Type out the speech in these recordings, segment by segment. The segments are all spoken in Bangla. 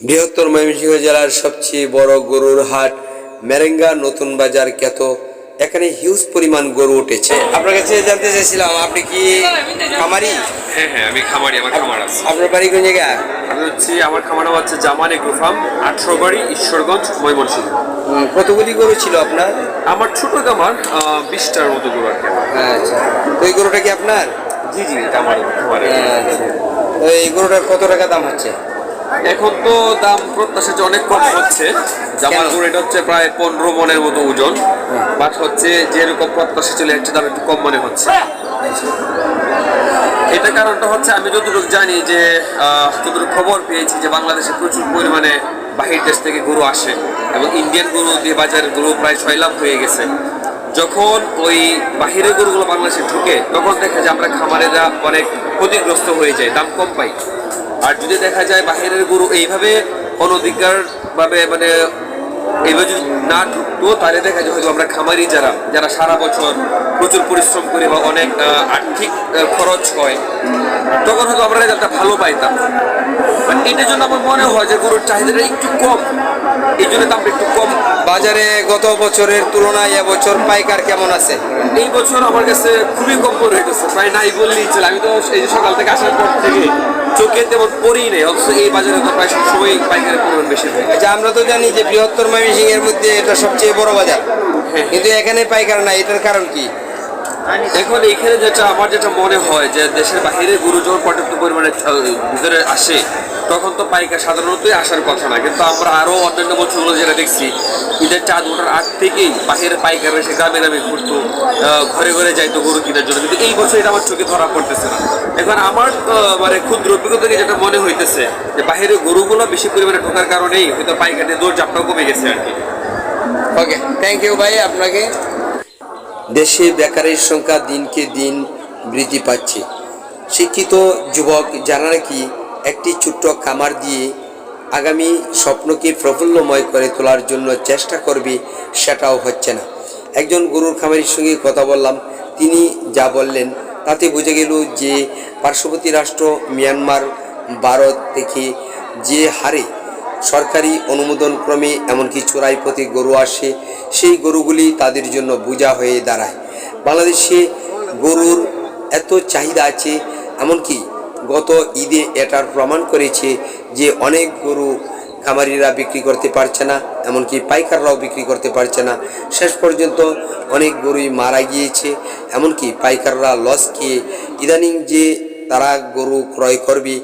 বৃহত্তর ময়মনসিংহ জেলার সবচেয়ে বড় গরুর হাট মেরেঙ্গা নতুন বাজার খ্যাত। এখানে হিউজ পরিমাণ গরু উঠেছে। আপনার কাছে জানতে চাইছিলাম আপনি কি খামারি? হ্যাঁ হ্যাঁ আমি খামারি আমার খামার আছে। আপনার বাড়ি কোন জায়গা? আমি হচ্ছে আমার খামার হচ্ছে জামান এগ্রো ফার্ম আঠারো বাড়ি ঈশ্বরগঞ্জ ময়মনসিংহ। কতগুলি গরু ছিল আপনার? আমার ছোট খামার বিশটার মতো গরু আর কি। আচ্ছা। তো এই গরুটা কি আপনার? জি জি আমার খামারে। আচ্ছা। এই গরুটার কত টাকা দাম হচ্ছে? এখন তো দাম প্রত্যাশা যে অনেক কম হচ্ছে কেন? এটা হচ্ছে প্রায় পনেরো মনের মতো ওজন। বাট হচ্ছে যেরকম প্রত্যাশা ছিল একটু দাম একটু কম মনে হচ্ছে। এটা কারণটা হচ্ছে আমি যতটুকু জানি যে যতটুকু খবর পেয়েছি যে বাংলাদেশে প্রচুর পরিমাণে বাহির দেশ থেকে গরু আসে এবং ইন্ডিয়ান গরু দিয়ে বাজারের গরু প্রায় ছয় লাভ হয়ে গেছে। যখন ওই বাহিরের গরুগুলো বাংলাদেশে ঢুকে তখন দেখা যায় আমরা খামারেরা অনেক ক্ষতিগ্রস্ত হয়ে যায় দাম কম পাই। আর যদি দেখা যায় বাহিরের গরু এইভাবে অনধিকার ভাবে মানে এইভাবে যদি না ঢুকতো, তাহলে দেখা যায় হয়তো আমরা খামারি যারা যারা সারা বছর প্রচুর পরিশ্রম করে বা অনেক আর্থিক খরচ হয়, তখন হয়তো আমরা একটা ভালো পাইতাম। এটার জন্য আমার মনে হয় যে গরুর চাহিদাটা একটু কম। এই জন্য দামটা একটু কম। বাজারে গত বছরের তুলনায় এবছর পাইকার কেমন আছে? এই বছর আমার কাছে খুবই কম পড়ে হইতেছে প্রায় নাই বললেই চলে। আমি তো এই যে সকাল থেকে আসার পর থেকে চোখে তেমন পড়ি নেই অথচ এই বাজারে তো প্রায় সবসময় পাইকারের পরিমাণ বেশি থাকে। আচ্ছা আমরা তো জানি যে বৃহত্তর ময়মনসিংহ এর মধ্যে এটা সবচেয়ে বড় বাজার। হ্যাঁ। কিন্তু এখানে পাইকার না এটার কারণ কি? এখন এখানে যেটা আমার যেটা মনে হয় যে দেশের বাহিরে গরু যখন পর্যাপ্ত পরিমাণে ভিতরে আসে, তখন তো পাইকার সাধারণতই আসার কথা না। কিন্তু আমরা আরও অন্যান্য বছরগুলো যেটা দেখছি, ঈদের চাঁদ ওঠার আগ থেকেই বাহিরের পাইকার এসে গ্রামে গ্রামে ঘুরতো ঘরে ঘরে যাইতো গরু কেনার জন্য। কিন্তু এই বছর এটা আমার চোখে ধরা পড়তেছে না। এখন আমার মানে ক্ষুদ্র অভিজ্ঞতা থেকে যেটা মনে হইতেছে যে বাহিরে গরুগুলো বেশি পরিমাণে ঢোকার কারণেই হয়তো পাইকারের দৌড় চাপটাও কমে গেছে আর কি। ওকে থ্যাংক ইউ ভাই, আপনাকে। দেশে বেকারের সংখ্যা দিনকে দিন বৃদ্ধি পাচ্ছে। শিক্ষিত যুবক যারা নাকি একটি ছোট্ট খামার দিয়ে আগামী স্বপ্নকে প্রফুল্লময় করে তোলার জন্য চেষ্টা করবে সেটাও হচ্ছে না। একজন গরুর খামারির সঙ্গে কথা বললাম, তিনি যা বললেন তাতে বুঝে গেল যে পার্শ্ববর্তী রাষ্ট্র মিয়ানমার, ভারত থেকে যে হারে সরকারি অনুমোদন ক্রমে এমনকি চোরাই পথে গরু আসে, সেই গরুগুলি তাদের জন্য বোঝা হয়ে দাঁড়ায়। বাংলাদেশে গরুর এত চাহিদা আছে, এমনকি গত ঈদে এটার প্রমাণ করেছে যে অনেক গরু খামারিরা বিক্রি করতে পারছে না, এমনকি পাইকাররাও বিক্রি করতে পারছে না। শেষ পর্যন্ত অনেক গরুই মারা গিয়েছে, এমনকি পাইকাররা লস খেয়ে ইদানিং যে তারা গরু ক্রয় করবে,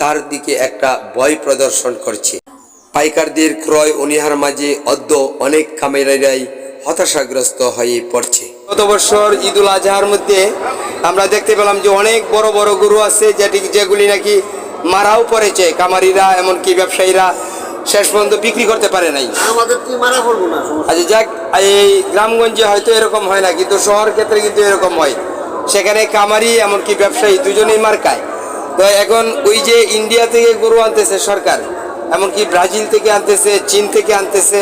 তার দিকে একটা ভয় প্রদর্শন করছে। পাইকারদের ক্রয় অনিহার মাঝে অদ্য অনেক খামেরাই হতাশাগ্রস্ত হয়ে পড়ছে। গত বছর ঈদুল আজহার মধ্যে আমরা দেখতে পেলাম যে অনেক বড় বড় গরু আছে যেটি যেগুলি নাকি মারাও পড়েছে। কামারিরা এমনকি ব্যবসায়ীরা শেষ পর্যন্ত বিক্রি করতে পারে নাই। আমাদের কি মারা পড়ব না? সমস্যা আচ্ছা যাক এই গ্রামগঞ্জে হয়তো এরকম হয় না কিন্তু শহর ক্ষেত্রে কিন্তু এরকম হয়। সেখানে কামারি এমনকি ব্যবসায়ী দুজনেই মার্কায় তো এখন ওই যে ইন্ডিয়া থেকে গরু আনতেছে সরকার এমনকি ব্রাজিল থেকে আনতেছে, চীন থেকে আনতেছে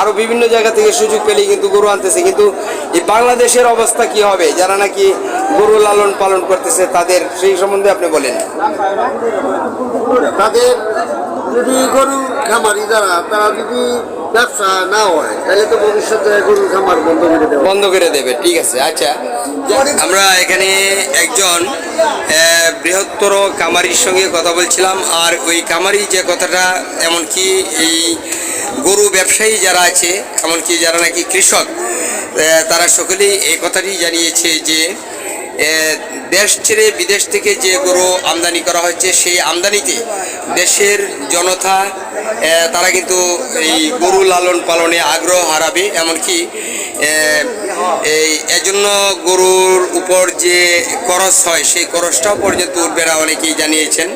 আরও বিভিন্ন জায়গা থেকে সুযোগ পেলেই কিন্তু গরু আনতেছে। কিন্তু এই বাংলাদেশের অবস্থা কি হবে? যারা নাকি গরু লালন পালন করতেছে, তাদের সেই সম্বন্ধে আপনি বলেন। তাদের যদি গরু খামারি যারা, তারা যদি ব্যবসা না হয় তাহলে তো ভবিষ্যতে গরুর খামার বন্ধ করে দেওয়া বন্ধ করে দেবে, ঠিক আছে। আচ্ছা আমরা এখানে একজন বৃহত্তর কামারির সঙ্গে কথা বলছিলাম, আর ওই কামারি যে কথাটা, এমনকি এই গরু ব্যবসায়ী যারা আছে, এমনকি যারা নাকি কৃষক তারা সকলেই এই কথাটি জানিয়েছে যে দেশ ছেড়ে বিদেশ থেকে যে গরু আমদানি করা হয়েছে, সেই আমদানিতে দেশের জনতা তারা কিন্তু এই গরু লালন পালনে আগ্রহ হারাবে। এমনকি এই, এজন্য গরুর উপর যে খরচ হয়, সেই খরচটাও পর্যন্ত উঠবে না, অনেকেই জানিয়েছেন।